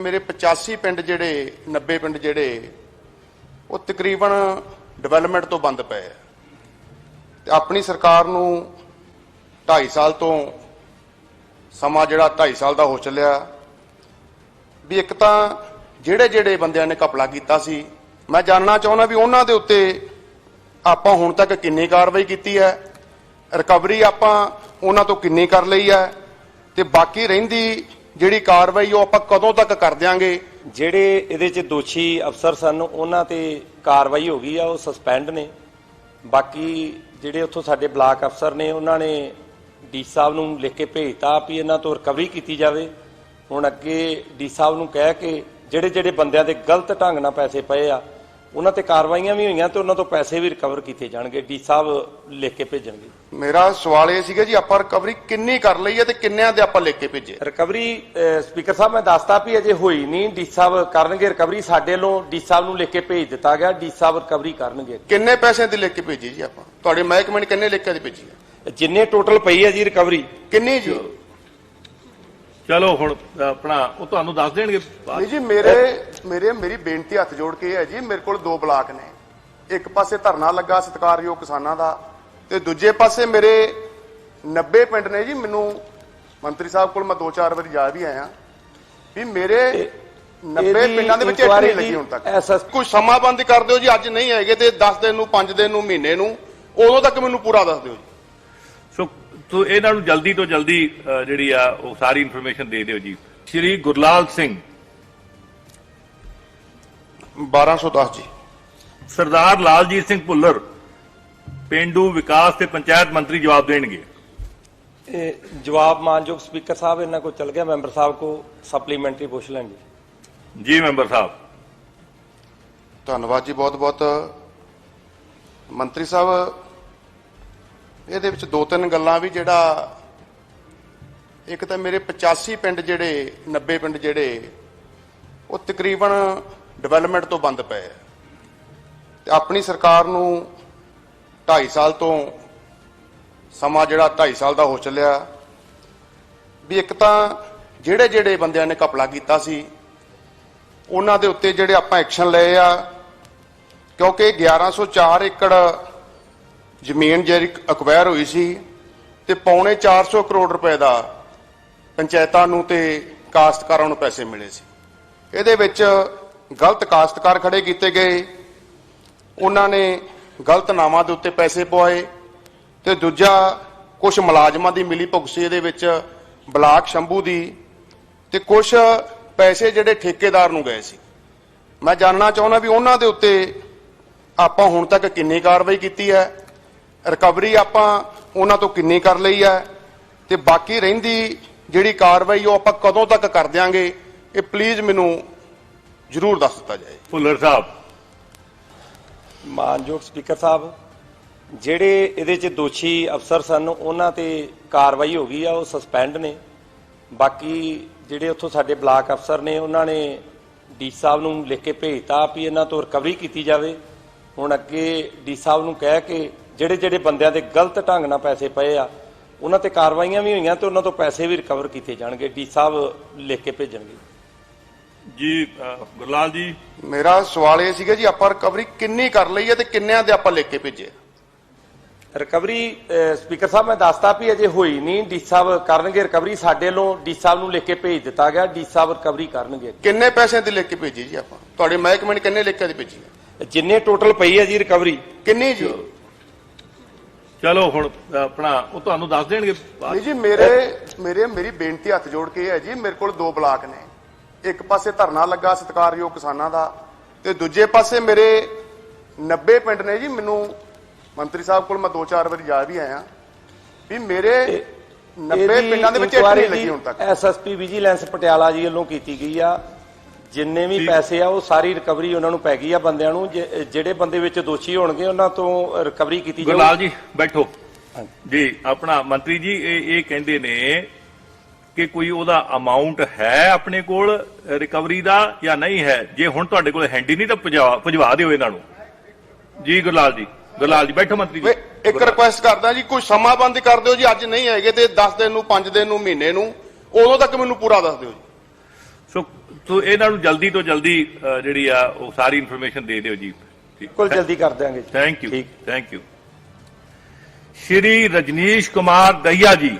ਮੇਰੇ 85 ਪਿੰਡ ਜਿਹੜੇ 90 ਪਿੰਡ ਜਿਹੜੇ, ਉਹ ਤਕਰੀਬਨ ਡਿਵੈਲਪਮੈਂਟ ਤੋਂ ਬੰਦ ਪਏ ਆ। ਤੇ ਆਪਣੀ ਸਰਕਾਰ ਨੂੰ 2.5 ਸਾਲ ਤੋਂ ਸਮਾਂ ਜਿਹੜਾ 2.5 ਸਾਲ ਦਾ ਹੋ ਚੱਲਿਆ। ਵੀ ਇੱਕ ਤਾਂ ਜਿਹੜੇ ਜਿਹੜੇ ਬੰਦਿਆਂ ਨੇ ਘਪਲਾ ਕੀਤਾ ਸੀ, ਮੈਂ ਜਾਣਨਾ ਚਾਹੁੰਦਾ ਵੀ ਉਹਨਾਂ ਦੇ ਉੱਤੇ ਆਪਾਂ ਹੁਣ ਤੱਕ ਕਿੰਨੀ ਕਾਰਵਾਈ ਕੀਤੀ ਹੈ ਰਿਕਵਰੀ ਆਪਾਂ ਉਹਨਾਂ ਤੋਂ ਕਿੰਨੀ ਕਰ ਲਈ ਹੈ, ਤੇ ਬਾਕੀ ਰਹਿੰਦੀ ਜਿਹੜੀ ਕਾਰਵਾਈ ਉਹ ਆਪਾਂ ਕਦੋਂ ਤੱਕ ਕਰ ਦਿਆਂਗੇ? ਜਿਹੜੇ ਇਹਦੇ 'ਚ ਦੋਸ਼ੀ ਅਫਸਰ ਸਨ, ਉਹਨਾਂ ਤੇ ਕਾਰਵਾਈ ਹੋ ਗਈ ਆ, ਉਹ ਸਸਪੈਂਡ ਨੇ। ਬਾਕੀ ਜਿਹੜੇ ਉੱਥੋਂ ਸਾਡੇ ਬਲਾਕ ਅਫਸਰ ਨੇ, ਉਹਨਾਂ ਨੇ ਡੀ ਸਾਹਿਬ ਨੂੰ ਲਿਖ ਕੇ ਭੇਜਤਾ ਵੀ ਇਹਨਾਂ ਤੋਂ ਰਿਕਵਰੀ ਕੀਤੀ ਜਾਵੇ। ਹੁਣ ਅੱਗੇ ਡੀ ਸਾਹਿਬ ਨੂੰ ਕਹਿ ਕੇ ਜਿਹੜੇ ਜਿਹੜੇ ਬੰਦਿਆਂ ਦੇ ਗਲਤ ਢੰਗ ਨਾਲ ਪੈਸੇ ਪਏ ਆ ਉਹਨਾਂ ਤੇ ਕਾਰਵਾਈਆਂ ਵੀ ਹੋਈਆਂ ਤੇ ਉਹਨਾਂ ਤੋਂ ਪੈਸੇ ਵੀ ਰਿਕਵਰ ਕੀਤੇ ਜਾਣਗੇ ਡੀ ਸਾਹਿਬ ਲਿਖ ਕੇ ਭੇਜਣਗੇ। ਮੇਰਾ ਸਵਾਲ ਇਹ ਸੀਗਾ ਜੀ ਆਪਾਂ ਰਿਕਵਰੀ ਕਿੰਨੀ ਕਰ ਲਈ ਹੈ ਤੇ ਕਿੰਨਿਆਂ ਦੇ ਆਪਾਂ ਲਿਖ ਕੇ ਭੇਜੇ? ਰਿਕਵਰੀ ਸਪੀਕਰ ਸਾਹਿਬ ਮੈਂ ਦੱਸਤਾ ਵੀ ਅਜੇ ਹੋਈ ਨਹੀਂ। ਡੀ ਸਾਹਿਬ ਕਰਨਗੇ ਰਿਕਵਰੀ ਸਾਡੇ ਵੱਲੋਂ ਡੀ ਸਾਹਿਬ ਨੂੰ ਲਿਖ ਕੇ ਭੇਜ ਦਿੱਤਾ ਗਿਆ। ਡੀ ਸਾਹਿਬ ਰਿਕਵਰੀ ਕਰਨਗੇ। ਕਿੰਨੇ ਪੈਸਿਆਂ ਦੀ ਲਿਖ ਕੇ ਭੇਜੀ ਜੀ ਆਪਾਂ? ਤੁਹਾਡੇ ਮਹਿਕਮੇ ਨੇ ਕਿੰਨੇ ਲਿਖ ਕੇ ਭੇਜੀ ਹੈ? ਜਿੰਨੇ ਟੋਟਲ ਪਈ ਹੈ ਜੀ ਰਿਕਵਰੀ ਕਿੰਨੀ ਜੀ? ਚਲੋ ਹੁਣ ਆਪਣਾ ਉਹ ਤੁਹਾਨੂੰ ਦੱਸ ਦੇਣਗੇ ਨਹੀਂ ਜੀ ਮੇਰੇ ਮੇਰੇ ਮੇਰੀ ਬੇਨਤੀ ਹੱਥ ਜੋੜ ਕੇ ਹੈ ਜੀ ਮੇਰੇ ਕੋਲ ਦੋ ਬਲਾਕ ਨੇ। ਇੱਕ ਪਾਸੇ ਧਰਨਾ ਲੱਗਾ ਸਤਿਕਾਰਯੋਗ ਕਿਸਾਨਾਂ ਦਾ ਤੇ ਦੂਜੇ ਪਾਸੇ ਮੇਰੇ 90 ਪਿੰਡ ਨੇ ਜੀ ਮੈਨੂੰ ਮੰਤਰੀ ਸਾਹਿਬ ਕੋਲ ਮੈਂ ਦੋ ਚਾਰ ਵਾਰੀ ਜਾ ਵੀ ਆਇਆ। ਵੀ ਮੇਰੇ 90 ਇਹਦੀ ਪਿੰਡਾਂ ਦੇ ਵਿੱਚ ਇੱਕ inquiry ਨਹੀਂ ਲੱਗੀ ਹੁਣ ਤੱਕ। ਕੋਈ ਸਮਾਂ ਬੰਦ ਕਰ ਦਿਓ ਜੀ ਅੱਜ ਨਹੀਂ ਹੈਗੇ ਤੇ 10 ਦਿਨ ਨੂੰ 5 ਦਿਨ ਨੂੰ ਮਹੀਨੇ ਨੂੰ ਉਦੋਂ ਤੱਕ ਮੈਨੂੰ ਪੂਰਾ ਦੱਸ ਦਿਓ ਜੀ। ਸੋ ਤੋ ਇਹਨਾਂ ਨੂੰ ਜਲਦੀ ਤੋਂ ਜਲਦੀ ਜਿਹੜੀ ਆ ਉਹ ਸਾਰੀ ਇਨਫੋਰਮੇਸ਼ਨ ਦੇ ਦਿਓ ਜੀ। ਸ਼੍ਰੀ ਗੁਰਲਾਲ ਸਿੰਘ। 1210 ਜੀ। ਸਰਦਾਰ ਲਾਲਜੀਤ ਸਿੰਘ ਭੁੱਲਰ ਪਿੰਡੂ ਵਿਕਾਸ ਤੇ ਪੰਚਾਇਤ ਮੰਤਰੀ ਜਵਾਬ ਦੇਣਗੇ। ਇਹ ਜਵਾਬ ਮਾਨਯੋਗ ਸਪੀਕਰ ਸਾਹਿਬ ਇਹਨਾਂ ਕੋਲ ਚਲ ਗਿਆ ਮੈਂਬਰ ਸਾਹਿਬ ਕੋ ਸਪਲੀਮੈਂਟਰੀ ਪੁੱਛ ਲੈਣਗੇ। ਜੀ ਮੈਂਬਰ ਸਾਹਿਬ। ਧੰਨਵਾਦ ਜੀ ਬਹੁਤ ਬਹੁਤ ਮੰਤਰੀ ਸਾਹਿਬ ਇਹਦੇ ਵਿੱਚ ਦੋ ਤਿੰਨ ਗੱਲਾਂ ਵੀ ਜਿਹੜਾ ਇੱਕ ਤਾਂ ਮੇਰੇ 85 ਪਿੰਡ ਜਿਹੜੇ 90 ਪਿੰਡ ਜਿਹੜੇ, ਉਹ ਤਕਰੀਬਨ ਡਿਵੈਲਪਮੈਂਟ ਤੋਂ ਬੰਦ ਪਏ ਆ। ਤੇ ਆਪਣੀ ਸਰਕਾਰ ਨੂੰ 2.5 ਸਾਲ ਤੋਂ ਸਮਾਂ ਜਿਹੜਾ 2.5 ਸਾਲ ਦਾ ਹੋ ਚੱਲਿਆ। ਵੀ ਇੱਕ ਤਾਂ ਜਿਹੜੇ ਜਿਹੜੇ ਬੰਦਿਆਂ ਨੇ ਘਪਲਾ ਕੀਤਾ ਸੀ, ਉਹਨਾਂ ਦੇ ਉੱਤੇ ਜਿਹੜੇ ਆਪਾਂ ਐਕਸ਼ਨ ਲਏ ਆ, ਕਿਉਂਕਿ 1104 ਏਕੜ ਜ਼ਮੀਨ ਜਿਹੜੀ ਅਕਵਾਇਰ ਹੋਈ ਸੀ ਤੇ ਪੌਣੇ 400 ਕਰੋੜ ਰੁਪਏ ਦਾ ਪੰਚਾਇਤਾਂ ਨੂੰ ਤੇ ਕਾਸ਼ਤਕਾਰਾਂ ਨੂੰ ਪੈਸੇ ਮਿਲੇ ਸੀ। ਇਹਦੇ ਵਿੱਚ ਗਲਤ ਕਾਸ਼ਤਕਾਰ ਖੜੇ ਕੀਤੇ ਗਏ। ਉਹਨਾਂ ਨੇ ਗਲਤ ਨਾਵਾਂ ਦੇ ਉੱਤੇ ਪੈਸੇ ਪਵਾਏ ਤੇ ਦੂਜਾ ਕੁਝ ਮੁਲਾਜ਼ਮਾਂ ਦੀ ਮਿਲੀ ਭੁਗਤ ਸੀ, ਇਹਦੇ ਵਿੱਚ ਬਲਾਕ ਸ਼ੰਭੂ ਦੀ ਤੇ ਕੁਝ ਪੈਸੇ ਜਿਹੜੇ ਠੇਕੇਦਾਰ ਨੂੰ ਗਏ ਸੀ। ਮੈਂ ਜਾਣਨਾ ਚਾਹੁੰਦਾ ਵੀ ਉਹਨਾਂ ਦੇ ਉੱਤੇ ਆਪਾਂ ਹੁਣ ਤੱਕ ਕਿੰਨੀ ਕਾਰਵਾਈ ਕੀਤੀ ਹੈ। ਰਿਕਵਰੀ ਆਪਾਂ ਉਹਨਾਂ ਤੋਂ ਕਿੰਨੀ ਕਰ ਲਈ ਹੈ ਤੇ ਬਾਕੀ ਰਹਿੰਦੀ ਜਿਹੜੀ ਕਾਰਵਾਈ ਉਹ ਆਪਾਂ ਕਦੋਂ ਤੱਕ ਕਰ ਦਿਆਂਗੇ ਇਹ ਪਲੀਜ਼ ਮੈਨੂੰ ਜ਼ਰੂਰ ਦੱਸ ਦਿੱਤਾ ਜਾਏ। ਭੁੱਲਰ ਸਾਹਿਬ। ਮਾਨਯੋਗ ਸਪੀਕਰ ਸਾਹਿਬ ਜਿਹੜੇ ਇਹਦੇ 'ਚ ਦੋਸ਼ੀ ਅਫਸਰ ਸਨ ਉਹਨਾਂ ਤੇ ਕਾਰਵਾਈ ਹੋ ਗਈ ਆ ਉਹ ਸਸਪੈਂਡ ਨੇ। ਬਾਕੀ ਜਿਹੜੇ ਉੱਥੋਂ ਸਾਡੇ ਬਲਾਕ ਅਫਸਰ ਨੇ ਉਹਨਾਂ ਨੇ ਡੀ ਸਾਹਿਬ ਨੂੰ ਲਿਖ ਕੇ ਭੇਜਤਾ ਵੀ ਇਹਨਾਂ ਤੋਂ ਰਿਕਵਰੀ ਕੀਤੀ ਜਾਵੇ। ਹੁਣ ਅੱਗੇ ਡੀ ਸਾਹਿਬ ਨੂੰ ਕਹਿ ਕੇ ਜਿਹੜੇ ਜਿਹੜੇ ਬੰਦਿਆਂ ਦੇ ਗਲਤ ਢੰਗ ਨਾਲ ਪੈਸੇ ਪਏ ਆ ਉਹਨਾਂ ਤੇ ਕਾਰਵਾਈਆਂ ਵੀ ਹੋਈਆਂ ਤੇ ਉਹਨਾਂ ਤੋਂ ਪੈਸੇ ਵੀ ਰਿਕਵਰ ਕੀਤੇ ਜਾਣਗੇ ਡੀ ਸਾਹਿਬ ਲਿਖ ਕੇ ਭੇਜਣਗੇ। ਜੀ ਗੁਰਲਾਲ ਜੀ। ਮੇਰਾ ਸਵਾਲ ਇਹ ਸੀਗਾ ਜੀ ਆਪਾਂ ਰਿਕਵਰੀ ਕਿੰਨੀ ਕਰ ਲਈ ਹੈ ਤੇ ਕਿੰਨਿਆਂ ਦੇ ਆਪਾਂ ਲਿਖ ਕੇ ਭੇਜੇ? ਰਿਕਵਰੀ ਸਪੀਕਰ ਸਾਹਿਬ ਮੈਂ ਦੱਸਤਾ ਵੀ ਅਜੇ ਹੋਈ ਨਹੀਂ ਡੀ ਸਾਹਿਬ ਕਰਨਗੇ ਰਿਕਵਰੀ ਸਾਡੇ ਵੱਲੋਂ ਡੀ ਸਾਹਿਬ ਨੂੰ ਲਿਖ ਕੇ ਭੇਜ ਦਿੱਤਾ ਗਿਆ ਡੀ ਸਾਹਿਬ ਰਿਕਵਰੀ ਕਰਨਗੇ ਕਿੰਨੇ ਪੈਸਿਆਂ ਦੀ ਲਿਖ ਕੇ ਭੇਜੀ ਜੀ ਆਪਾਂ? ਤੁਹਾਡੇ ਮਹਿਕਮੇ ਨੇ ਕਿੰਨੇ ਲਿਖ ਕੇ ਭੇਜੀ? ਹੈ ਜਿੰਨੇ ਟੋਟਲ ਪਈ ਹੈ ਜੀ ਰਿਕਵਰੀ ਕਿੰਨੀ ਜੀ? ਚਲੋ ਹੁਣ ਆਪਣਾ ਉਹ ਤੁਹਾਨੂੰ ਦੱਸ ਦੇਣਗੇ ਨਹੀਂ ਜੀ ਮੇਰੇ ਮੇਰੇ ਮੇਰੀ ਬੇਨਤੀ ਹੱਥ ਜੋੜ ਕੇ ਹੈ ਜੀ ਮੇਰੇ ਕੋਲ ਦੋ ਬਲਾਕ ਨੇ। ਇੱਕ ਪਾਸੇ ਧਰਨਾ ਲੱਗਾ ਸਤਿਕਾਰਯੋਗ ਕਿਸਾਨਾਂ ਦਾ ਤੇ ਦੂਜੇ ਪਾਸੇ ਮੇਰੇ 90 ਪਿੰਡ ਨੇ ਜੀ ਮੈਨੂੰ ਮੰਤਰੀ ਸਾਹਿਬ ਕੋਲ ਮੈਂ ਦੋ ਚਾਰ ਵਾਰੀ ਜਾ ਵੀ ਆਇਆ। ਵੀ ਮੇਰੇ 90 ਪਿੰਡਾਂ ਦੇ ਵਿੱਚ ਇੱਕ ਨਹੀਂ ਲੱਗੀ ਹੁਣ ਤੱਕ। ਐਸਐਸਪੀ ਵਿਜੀਲੈਂਸ ਪਟਿਆਲਾ ਜੀ ਵੱਲੋਂ ਕੀਤੀ ਗਈ ਆ। ਜਿੰਨੇ ਵੀ ਪੈਸੇ ਆ ਉਹ ਸਾਰੀ ਰਿਕਵਰੀ ਉਹਨਾਂ ਨੂੰ ਪੈ ਗਈ ਆ ਬੰਦਿਆਂ ਨੂੰ। ਜਿਹੜੇ ਬੰਦੇ ਵਿੱਚ ਦੋਸ਼ੀ ਹੋਣਗੇ ਉਹਨਾਂ ਤੋਂ ਰਿਕਵਰੀ ਕੀਤੀ ਗੁਰਲਾਲ ਜਾਊਗੀ ਜੀ ਬੈਠੋ। ਜੀ ਆਪਣਾ ਮੰਤਰੀ ਜੀ ਇਹ ਇਹ ਕਹਿੰਦੇ ਨੇ ਕਿ ਕੋਈ ਉਹਦਾ ਅਮਾਉਂਟ ਹੈ ਆਪਣੇ ਕੋਲ ਰਿਕਵਰੀ ਦਾ ਜਾਂ ਨਹੀਂ ਹੈ? ਜੇ ਹੁਣ ਤੁਹਾਡੇ ਕੋਲ ਹੈਂਡੀ ਨਹੀਂ ਤਾਂ ਭਜਵਾ ਭਜਵਾ ਦਿਓ ਇਹਨਾਂ ਨੂੰ। ਜੀ ਗੁਰਲਾਲ ਜੀ ਗੁਰਲਾਲ ਜੀ ਬੈਠੋ ਮੰਤਰੀ ਜੀ। ਇੱਕ ਰਿਕੁਐਸਟ ਕਰਦਾ ਜੀ ਕੋਈ ਸਮਾਂ ਬੰਦ ਕਰ ਦਿਓ ਜੀ ਅੱਜ ਨਹੀਂ ਹੈਗੇ ਤੇ 10 ਦਿਨ ਨੂੰ 5 ਦਿਨ ਨੂੰ ਮਹੀਨੇ ਨੂੰ। ਉਦੋਂ ਤੱਕ ਮੈਨੂੰ ਪੂਰਾ ਦੱਸ ਦਿਓ ਜੀ। ਸੋ ਸੋ ਇਹਨਾਂ ਨੂੰ ਜਲਦੀ ਤੋਂ ਜਲਦੀ ਜਿਹੜੀ ਆ ਉਹ ਸਾਰੀ ਇਨਫੋਰਮੇਸ਼ਨ ਦੇ ਦਿਓ ਜੀ। ਬਿਲਕੁਲ ਜਲਦੀ ਕਰ ਦਿਆਂਗੇ। Thank you thank you Shri Rajneesh Kumar Dahiya ji.